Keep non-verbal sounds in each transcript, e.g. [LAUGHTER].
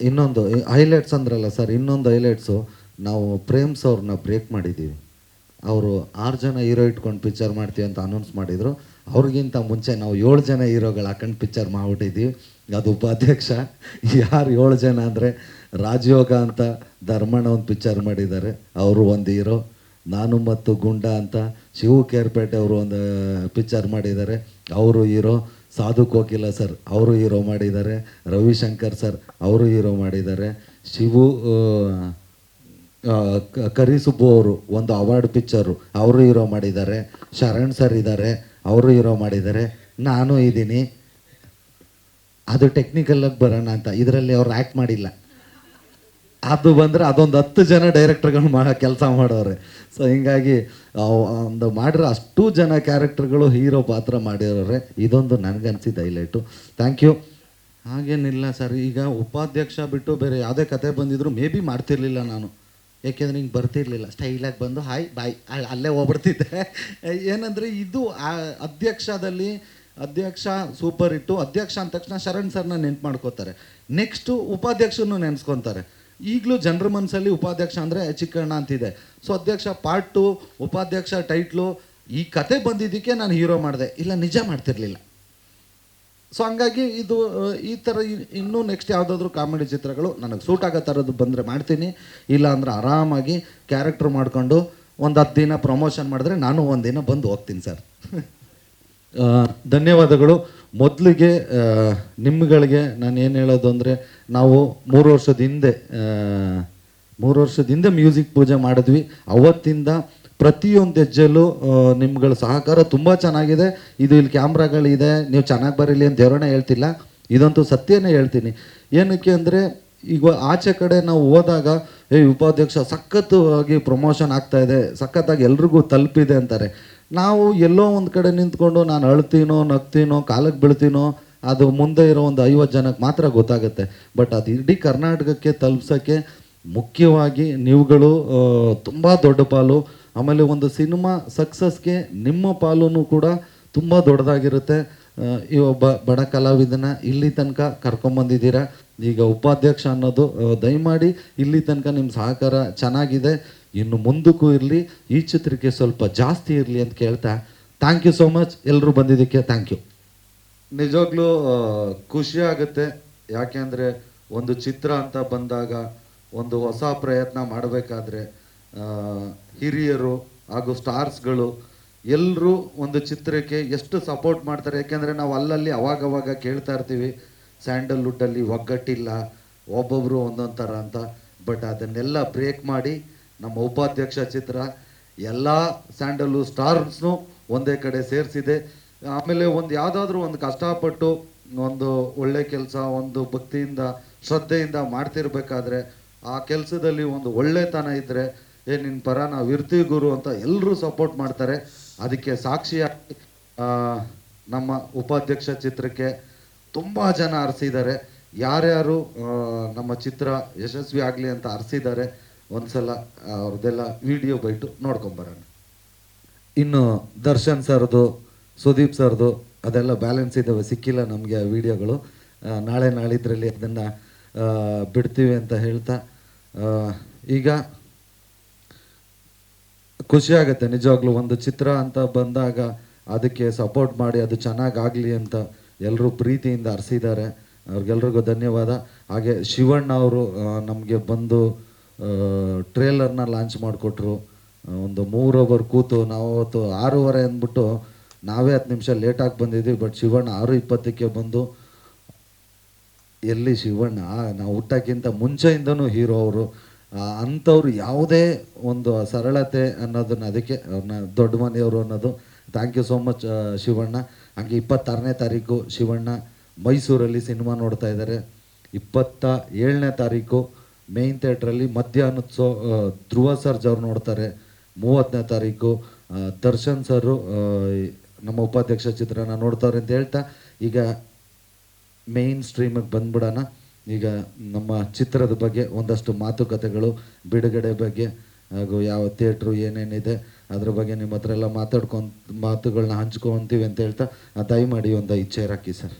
ಇನ್ನೊಂದು ಹೈಲೈಟ್ಸ್ ಅಂದ್ರಲ್ಲ ಸರ್ ಇನ್ನೊಂದು ಹೈಲೈಟ್ಸು ನಾವು ಪ್ರೇಮ್ಸ್ ಅವ್ರನ್ನ ಬ್ರೇಕ್ ಮಾಡಿದ್ದೀವಿ. ಅವರು ಆರು ಜನ ಹೀರೋ ಇಟ್ಕೊಂಡು ಪಿಕ್ಚರ್ ಮಾಡ್ತೀವಿ ಅಂತ ಅನೌನ್ಸ್ ಮಾಡಿದರು. ಅವ್ರಿಗಿಂತ ಮುಂಚೆ ನಾವು ಏಳು ಜನ ಹೀರೋಗಳು ಹಾಕೊಂಡು ಪಿಕ್ಚರ್ ಮಾಡಿಬಿಟ್ಟಿದ್ದೀವಿ. ಅದು ಉಪಾಧ್ಯಕ್ಷ, ಯಾರು ಏಳು ಜನ ಅಂದರೆ ರಾಜಯೋಗ ಅಂತ ಧರ್ಮಣ್ಣ ಒಂದು ಪಿಕ್ಚರ್ ಮಾಡಿದ್ದಾರೆ. ಅವರು ಒಂದು ಹೀರೋ ನಾನು ಮತ್ತು ಗುಂಡ ಅಂತ ಶಿವು ಕೇರ್ಪೇಟೆ ಅವರು ಒಂದು ಪಿಕ್ಚರ್ ಮಾಡಿದ್ದಾರೆ. ಅವರು ಹೀರೋ ಸಾಧು ಕೋಕಿಲ ಸರ್, ಅವರು ಹೀರೋ ಮಾಡಿದ್ದಾರೆ. ರವಿಶಂಕರ್ ಸರ್, ಅವರು ಹೀರೋ ಮಾಡಿದ್ದಾರೆ. ಶಿವು ಕರಿಸುಬ್ಬು ಅವರು ಒಂದು ಅವಾರ್ಡ್ ಪಿಕ್ಚರು ಅವರು ಹೀರೋ ಮಾಡಿದ್ದಾರೆ. ಶರಣ್ ಸರ್ ಇದ್ದಾರೆ, ಅವರು ಹೀರೋ ಮಾಡಿದ್ದಾರೆ. ನಾನು ಇದ್ದೀನಿ. ಅದು ಟೆಕ್ನಿಕಲಾಗಿ ಬರೋಣ ಅಂತ. ಇದರಲ್ಲಿ ಅವ್ರು ಆ್ಯಕ್ಟ್ ಮಾಡಿಲ್ಲ. ಅದು ಬಂದರೆ ಅದೊಂದು ಹತ್ತು ಜನ ಡೈರೆಕ್ಟರ್ಗಳು ಮಾಡೋ ಕೆಲಸ ಮಾಡೋರೆ ಸೊ ಹಿಂಗಾಗಿ ಒಂದು ಮಾಡಿರೋ ಅಷ್ಟು ಜನ ಕ್ಯಾರೆಕ್ಟರ್ಗಳು ಹೀರೋ ಪಾತ್ರ ಮಾಡಿರೋರೆ. ಇದೊಂದು ನನಗನ್ಸಿದ್ದು ಹೈಲೈಟು ಥ್ಯಾಂಕ್ ಯು ಹಾಗೇನಿಲ್ಲ ಸರ್, ಈಗ ಉಪಾಧ್ಯಕ್ಷ ಬಿಟ್ಟು ಬೇರೆ ಯಾವುದೇ ಕತೆ ಬಂದಿದ್ರು ಮೇ ಬಿ ಮಾಡ್ತಿರ್ಲಿಲ್ಲ ನಾನು. ಏಕೆಂದ್ರೆ ಹಿಂಗೆ ಬರ್ತಿರ್ಲಿಲ್ಲ. ಸ್ಟೈಲಾಗಿ ಬಂದು, ಹಾಯ್, ಬಾಯ್. ಅಲ್- ಅಲ್ಲೇ ಹೋಗ್ಬಿಡ್ತಿದ್ದೆ. [LAUGHS] ಏನಂದರೆ ಇದು, ಆ, ಅಧ್ಯಕ್ಷದಲ್ಲಿ, ಅಧ್ಯಕ್ಷ ಸೂಪರ್ ಇಟ್ಟು, ಅಧ್ಯಕ್ಷ ಅಂದ ತಕ್ಷಣ ಶರಣ್ ಸರ್ನ ನೆನ್ಪು ಮಾಡ್ಕೋತಾರೆ. ನೆಕ್ಸ್ಟು ಉಪಾಧ್ಯಕ್ಷನೂ ನೆನೆಸ್ಕೊತಾರೆ. ಈಗಲೂ ಜನರ ಮನಸ್ಸಲ್ಲಿ ಉಪಾಧ್ಯಕ್ಷ ಅಂದರೆ ಚಿಕ್ಕಣ್ಣ ಅಂತಿದೆ. ಸೊ ಅಧ್ಯಕ್ಷ ಪಾರ್ಟ್ ಟು ಉಪಾಧ್ಯಕ್ಷ ಟೈಟ್ಲು ಈ ಕತೆ ಬಂದಿದ್ದಕ್ಕೆ ನಾನು ಹೀರೋ ಮಾಡಿದೆ. ಇಲ್ಲ, ನಿಜ ಮಾಡ್ತಿರ್ಲಿಲ್ಲ. ಸೊ ಹಂಗಾಗಿ ಇದು, ಈ ಥರ ಇನ್ನೂ ನೆಕ್ಸ್ಟ್ ಯಾವುದಾದ್ರೂ ಕಾಮಿಡಿ ಚಿತ್ರಗಳು ನನಗೆ ಸೂಟ್ ಆಗೋ ಥರದ್ದು ಬಂದರೆ ಮಾಡ್ತೀನಿ. ಇಲ್ಲ ಅಂದ್ರೆ ಆರಾಮಾಗಿ ಕ್ಯಾರೆಕ್ಟ್ರ್ ಮಾಡಿಕೊಂಡು ಒಂದು ಹತ್ತು ದಿನ ಪ್ರಮೋಷನ್ ಮಾಡಿದ್ರೆ ನಾನು ಒಂದಿನ ಬಂದು ಹೋಗ್ತೀನಿ ಸರ್ [LAUGHS] ಧನ್ಯವಾದಗಳು. ಮೊದಲಿಗೆ ನಿಮ್ಮಗಳಿಗೆ ನಾನು ಏನು ಹೇಳೋದು ಅಂದರೆ, ನಾವು ಮೂರು ವರ್ಷದ ಹಿಂದೆ ಮೂರು ವರ್ಷದ ಹಿಂದೆ ಮ್ಯೂಸಿಕ್ ಪೂಜೆ ಮಾಡಿದ್ವಿ. ಅವತ್ತಿಂದ ಪ್ರತಿಯೊಂದು ಹೆಜ್ಜೆಲ್ಲೂ ನಿಮ್ಗಳ ಸಹಕಾರ ತುಂಬ ಚೆನ್ನಾಗಿದೆ. ಇದು ಇಲ್ಲಿ ಕ್ಯಾಮ್ರಾಗಳಿದೆ, ನೀವು ಚೆನ್ನಾಗಿ ಬರೀಲಿ ಅಂತ ದೇವರನ್ನ ಹೇಳ್ತಿಲ್ಲ. ಇದಂತೂ ಸತ್ಯನೇ ಹೇಳ್ತೀನಿ. ಏನಕ್ಕೆ ಅಂದರೆ, ಈಗ ಆಚೆ ಕಡೆ ನಾವು ಹೋದಾಗ, ಏ, ಉಪಾಧ್ಯಕ್ಷ ಸಖತ್ತಾಗಿ ಪ್ರಮೋಷನ್ ಆಗ್ತಾ ಇದೆ, ಸಖತ್ತಾಗಿ ಎಲ್ರಿಗೂ ತಲುಪಿದೆ ಅಂತಾರೆ. ನಾವು ಎಲ್ಲೋ ಒಂದು ಕಡೆ ನಿಂತ್ಕೊಂಡು ನಾನು ಅಳ್ತೀನೋ, ನಗ್ತೀನೋ ಕಾಲಕ್ಕೆ ಬೀಳ್ತೀನೋ, ಅದು ಮುಂದೆ ಇರೋ ಒಂದು ಐವತ್ತು ಜನಕ್ಕೆ ಮಾತ್ರ ಗೊತ್ತಾಗುತ್ತೆ. ಬಟ್ ಅದು ಇಡೀ ಕರ್ನಾಟಕಕ್ಕೆ ತಲುಪ್ಸೋಕ್ಕೆ ಮುಖ್ಯವಾಗಿ ನೀವುಗಳು ತುಂಬ ದೊಡ್ಡ ಪಾಲು. ಆಮೇಲೆ ಒಂದು ಸಿನಿಮಾ ಸಕ್ಸಸ್ಗೆ ನಿಮ್ಮ ಪಾಲು ಕೂಡ ತುಂಬ ದೊಡ್ಡದಾಗಿರುತ್ತೆ. ಈ ಒಬ್ಬ ಬಡ ಕಲಾವಿದನ ಇಲ್ಲಿ ತನಕ ಕರ್ಕೊಂಬಂದಿದ್ದೀರಾ? ಈಗ ಉಪಾಧ್ಯಕ್ಷ ಅನ್ನೋದು ದಯಮಾಡಿ ಇಲ್ಲಿ ತನಕ ನಿಮ್ಮ ಸಹಕಾರ ಚೆನ್ನಾಗಿದೆ. ಇನ್ನು ಮುಂದಕ್ಕೂ ಇರಲಿ, ಈ ಚಿತ್ರಕ್ಕೆ ಸ್ವಲ್ಪ ಜಾಸ್ತಿ ಇರಲಿ ಅಂತ ಕೇಳ್ತಾ ಥ್ಯಾಂಕ್ ಯು ಸೋ ಮಚ್ ಎಲ್ಲರೂ ಬಂದಿದ್ದಕ್ಕೆ ಥ್ಯಾಂಕ್ ಯು ನಿಜವಾಗ್ಲೂ ಖುಷಿ ಆಗುತ್ತೆ. ಯಾಕೆಂದರೆ ಒಂದು ಚಿತ್ರ ಅಂತ ಬಂದಾಗ, ಒಂದು ಹೊಸ ಪ್ರಯತ್ನ ಮಾಡಬೇಕಾದ್ರೆ ಹಿರಿಯರು ಹಾಗೂ ಸ್ಟಾರ್ಸ್ಗಳು ಎಲ್ಲರೂ ಒಂದು ಚಿತ್ರಕ್ಕೆ ಎಷ್ಟು ಸಪೋರ್ಟ್ ಮಾಡ್ತಾರೆ. ಯಾಕೆಂದರೆ ನಾವು ಅಲ್ಲಲ್ಲಿ ಅವಾಗವಾಗ ಕೇಳ್ತಾ ಇರ್ತೀವಿ ಸ್ಯಾಂಡಲ್ವುಡ್ಡಲ್ಲಿ ಒಗ್ಗಟ್ಟಿಲ್ಲ ಒಬ್ಬೊಬ್ಬರು ಒಂದೊಂದು ಥರ ಅಂತ. ಬಟ್ ಅದನ್ನೆಲ್ಲ ಬ್ರೇಕ್ ಮಾಡಿ ನಮ್ಮ ಉಪಾಧ್ಯಕ್ಷ ಚಿತ್ರ ಎಲ್ಲ ಸ್ಯಾಂಡಲ್ಲು ಸ್ಟಾರ್ಸ್ನು ಒಂದೇ ಕಡೆ ಸೇರಿಸಿದೆ. ಆಮೇಲೆ ಒಂದು ಯಾವುದಾದ್ರೂ ಒಂದು ಕಷ್ಟಪಟ್ಟು ಒಂದು ಒಳ್ಳೆ ಕೆಲಸ, ಒಂದು ಭಕ್ತಿಯಿಂದ, ಶ್ರದ್ಧೆಯಿಂದ ಮಾಡ್ತಿರ್ಬೇಕಾದ್ರೆ ಆ ಕೆಲಸದಲ್ಲಿ ಒಂದು ಒಳ್ಳೆತನ ಇದ್ದರೆ ಏ ನಿನ್ನ ಪರ ನಾವು ಇರ್ತೀವಿ ಗುರು ಅಂತ ಎಲ್ಲರೂ ಸಪೋರ್ಟ್ ಮಾಡ್ತಾರೆ. ಅದಕ್ಕೆ ಸಾಕ್ಷಿಯಾಗಿ ನಮ್ಮ ಉಪಾಧ್ಯಕ್ಷ ಚಿತ್ರಕ್ಕೆ ತುಂಬ ಜನ ಹರಿಸಿದ್ದಾರೆ ಯಾರ್ಯಾರು ನಮ್ಮ ಚಿತ್ರ ಯಶಸ್ವಿ ಆಗಲಿ ಅಂತ ಹರಿಸಿದ್ದಾರೆ ಒಂದ್ಸಲ ಅವ್ರದ್ದೆಲ್ಲ ವಿಡಿಯೋ ಬೈಟು ನೋಡ್ಕೊಂಬರೋಣ ಇನ್ನು ದರ್ಶನ್ ಸರ್ದು, ಸುದೀಪ್ ಸರ್ದು, ಅದೆಲ್ಲ ಬ್ಯಾಲೆನ್ಸ್ ಇದ್ದಾವೆ ಸಿಕ್ಕಿಲ್ಲ ನಮಗೆ ಆ ವಿಡಿಯೋಗಳು ನಾಳೆ ನಾಳಿದ್ರಲ್ಲಿ ಅದನ್ನು ಬಿಡ್ತೀವಿ ಅಂತ ಹೇಳ್ತಾ ಈಗ ಖುಷಿಯಾಗುತ್ತೆ ನಿಜವಾಗ್ಲೂ ಒಂದು ಚಿತ್ರ ಅಂತ ಬಂದಾಗ ಅದಕ್ಕೆ ಸಪೋರ್ಟ್ ಮಾಡಿ ಅದು ಚೆನ್ನಾಗಾಗಲಿ ಅಂತ ಎಲ್ಲರೂ ಪ್ರೀತಿಯಿಂದ ಹರಿಸಿದ್ದಾರೆ ಅವ್ರಿಗೆಲ್ರಿಗೂ ಧನ್ಯವಾದ. ಹಾಗೆ ಶಿವಣ್ಣ ಅವರು ನಮಗೆ ಬಂದು ಟ್ರೇಲರ್ನ ಲಾಂಚ್ ಮಾಡಿಕೊಟ್ರು. ಒಂದು ಮೂರು ಓವರ್ ಕೂತು ನಾವು ಅವತ್ತು ಆರೂವರೆ ಅಂದ್ಬಿಟ್ಟು ನಾವೇ ಹತ್ತು ನಿಮಿಷ ಲೇಟಾಗಿ ಬಂದಿದ್ವಿ ಬಟ್ ಶಿವಣ್ಣ ಆರು ಇಪ್ಪತ್ತಕ್ಕೆ ಬಂದು, ಎಲ್ಲಿ ಶಿವಣ್ಣ? ನಾವು ಹುಟ್ಟಕ್ಕಿಂತ ಮುಂಚೆಯಿಂದನೂ ಹೀರೋ ಅವರು. ಅಂಥವ್ರು ಯಾವುದೇ ಒಂದು ಸರಳತೆ ಅನ್ನೋದನ್ನ ಅದಕ್ಕೆ, ಅವ್ರನ್ನ ದೊಡ್ಡ ಮನೆಯವರು ಅನ್ನೋದು. Thank you so much Shivanna. ಹಂಗೆ ಇಪ್ಪತ್ತಾರನೇ ತಾರೀಕು ಶಿವಣ್ಣ ಮೈಸೂರಲ್ಲಿ ಸಿನಿಮಾ ನೋಡ್ತಾ ಇದ್ದಾರೆ. ಇಪ್ಪತ್ತ ಏಳನೇ ತಾರೀಕು ಮೇನ್ ಥಿಯೇಟ್ರಲ್ಲಿ ಆ, ಧ್ರುವ ಸರ್ಜ್ ಅವ್ರು ನೋಡ್ತಾರೆ. ಮೂವತ್ತನೇ ತಾರೀಕು ದರ್ಶನ್ ಸರು ನಮ್ಮ ಉಪಾಧ್ಯಕ್ಷ ಚಿತ್ರನ ನೋಡ್ತಾರೆ ಅಂತ ಹೇಳ್ತಾ ಈಗ ಮೇನ್ ಸ್ಟ್ರೀಮಿಗೆ ಬಂದ್ಬಿಡೋಣ. ಈಗ ನಮ್ಮ ಚಿತ್ರದ ಬಗ್ಗೆ ಒಂದಷ್ಟು ಮಾತುಕತೆಗಳು ಬಿಡುಗಡೆ ಬಗ್ಗೆ ಹಾಗೂ ಯಾವ ಥಿಯೇಟ್ರು ಏನೇನಿದೆ ಅದ್ರ ಬಗ್ಗೆ ನಿಮ್ಮ ಹತ್ರ ಎಲ್ಲ ಮಾತಾಡ್ಕೊಂತ ಮಾತುಗಳನ್ನ ಹಂಚ್ಕೊಂತೀವಿ ಅಂತ ಹೇಳ್ತಾ ದಯಮಾಡಿ ಒಂದು ಇಚ್ಛೆ chair sir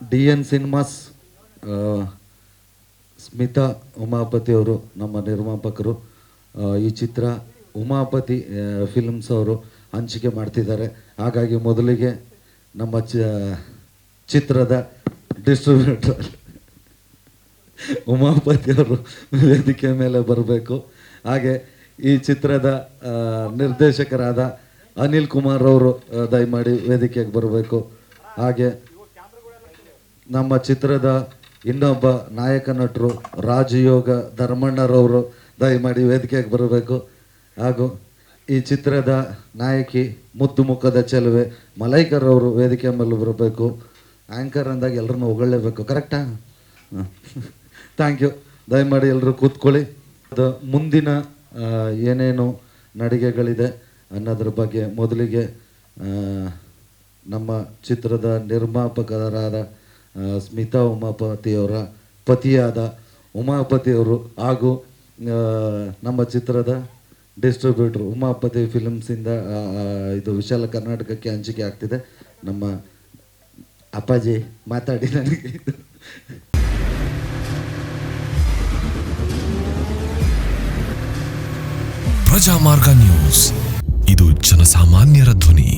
D N cinemas Smita Umapathi ಅವರು ನಮ್ಮ ನಿರ್ಮಾಪಕರು ಈ ಚಿತ್ರ ಉಮಾಪತಿ ಫಿಲ್ಮ್ಸ್ ಅವರು ಹಂಚಿಕೆ ಮಾಡ್ತಿದ್ದಾರೆ. ಹಾಗಾಗಿ ಮೊದಲಿಗೆ ನಮ್ಮ ಚಿತ್ರದ ಡಿಸ್ಟ್ರಿಬ್ಯೂಟರ್ ಉಮಾಪತಿ ಅವರು ವೇದಿಕೆ ಮೇಲೆ ಬರಬೇಕು. ಹಾಗೆ ಈ ಚಿತ್ರದ ನಿರ್ದೇಶಕರಾದ ಅನಿಲ್ ಕುಮಾರ್ ಅವರು ದಯಮಾಡಿ ವೇದಿಕೆಗೆ ಬರಬೇಕು. ಹಾಗೆ ನಮ್ಮ ಚಿತ್ರದ ಇನ್ನೊಬ್ಬ ನಾಯಕ ನಟರು ರಾಜಯೋಗ ಧರ್ಮಣ್ಣರವರು ದಯಮಾಡಿ ವೇದಿಕೆಗೆ ಬರಬೇಕು. ಹಾಗೂ ಈ ಚಿತ್ರದ ನಾಯಕಿ ಮುದ್ದು ಮುಖದ ಚೆಲುವೆ ಮಲೈಕರವರು ವೇದಿಕೆ ಮೇಲೆ ಬರಬೇಕು. ಆ್ಯಂಕರ್ ಅಂದಾಗ ಎಲ್ಲರನ್ನೂ ಹೊಗಳೇಬೇಕು ಕರೆಕ್ಟಾ ಥ್ಯಾಂಕ್ ಯು ದಯಮಾಡಿ ಎಲ್ಲರೂ ಕೂತ್ಕೊಳ್ಳಿ. ಅದು ಮುಂದಿನ ಏನೇನು ನಡಿಗೆಗಳಿದೆ ಅನ್ನೋದ್ರ ಬಗ್ಗೆ ಮೊದಲಿಗೆ ನಮ್ಮ ಚಿತ್ರದ ನಿರ್ಮಾಪಕರಾದ ಸ್ಮಿತಾ ಉಮಾಪತಿಯವರ ಪತಿಯಾದ ಉಮಾಪತಿಯವರು ಹಾಗೂ ನಮ್ಮ ಚಿತ್ರದ ಡಿಸ್ಟ್ರಿಬ್ಯೂಟ್ರು ಉಮಾಪತಿ ಫಿಲಮ್ಸಿಂದ ಇದು ವಿಶಾಲ ಕರ್ನಾಟಕಕ್ಕೆ ಹಂಚಿಕೆ ಆಗ್ತಿದೆ. ನಮ್ಮ ಅಪ್ಪಾಜಿ ಮಾತಾಡಿ ನನಗೆ. ಪ್ರಜಾಮಾರ್ಗ ನ್ಯೂಸ್. ಇದು ಜನಸಾಮಾನ್ಯರ ಧ್ವನಿ.